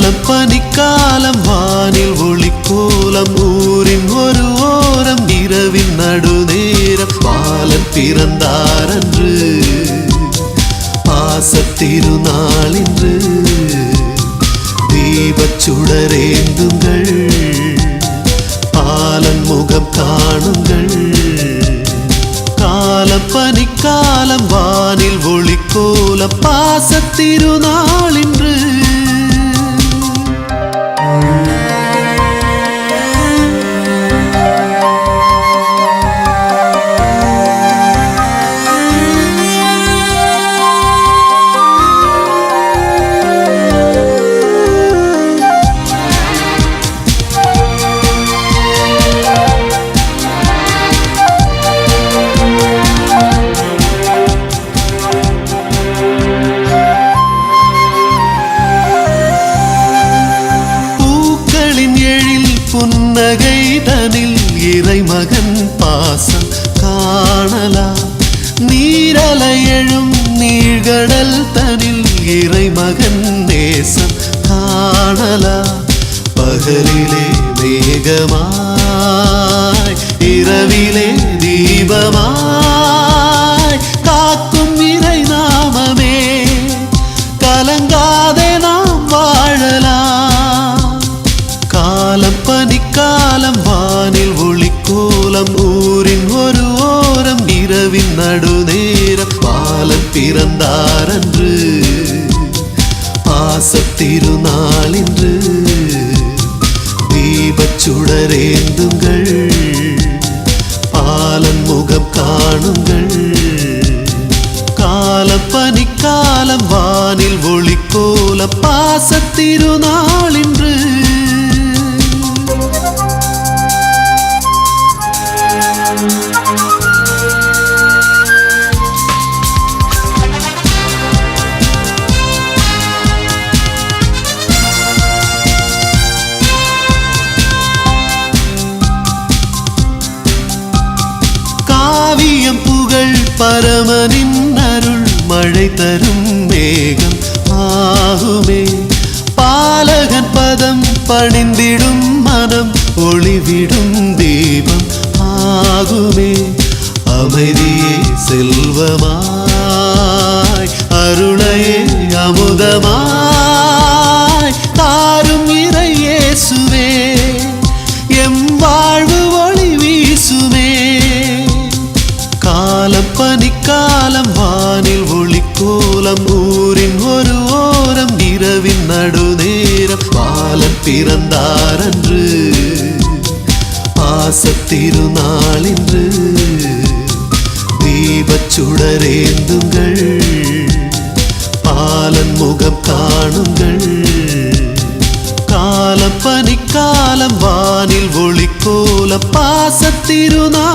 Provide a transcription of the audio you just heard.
காலம் பனிக்காலம் வானில் ஒளிக்கோலம் ஊரின் ஒரு ஓரம் இரவின் நடுநேரம் பாலன் பிறந்தாரன்று பாசத்திருநாள் இன்று தீபச் சுடரேந்துங்கள் பாலன் முகம் காணுங்கள். காலம் பனிக்காலம் வானில் ஒளிக்கோல பாசத்திருநாளின் புன்னகை தனில் இறைமகன் பாசம் காணலா நீரலை எழும் நீழ்கடல் தனில் இறைமகன் நேசம் காணலா பகலிலே மேகமாய் இரவிலே தீபமாய் காலம் பனிக்காலம் வானில் ஒளிக்கோலம் ஊரின் ஒரு ஓரம் இரவின் நடுநேரம் பாலன் பிறந்தார் அன்று பாசத்திருநாள் இன்று தீபச் பாலன் முகம் காணுங்கள். காலப்பனிக்காலம் வானில் ஒளிக்கோல பாசத்திருநாள் பரமனின் அருள் மழை தரும் மேகம் ஆகுமே. பாலகன் பதம் பணிந்திடும் மனம் ஒளிவிடும் தீபம் ஆகுமே. அமைதியே செல்வமாய் அருளையே அமுதமாய். காலம் பனிக்காலம் வானில் ஒளிக்கோலம் ஊரின் ஒரு ஓரம் இரவின் நடுநேரம் பாலன் பிறந்தாரன்று. அன்று பாசத்திருநாள் இன்று பாலன் முகம் காணுங்கள். காலம் பனிக்காலம் வானில் ஒளிக்கோல பாசத்திருநாள்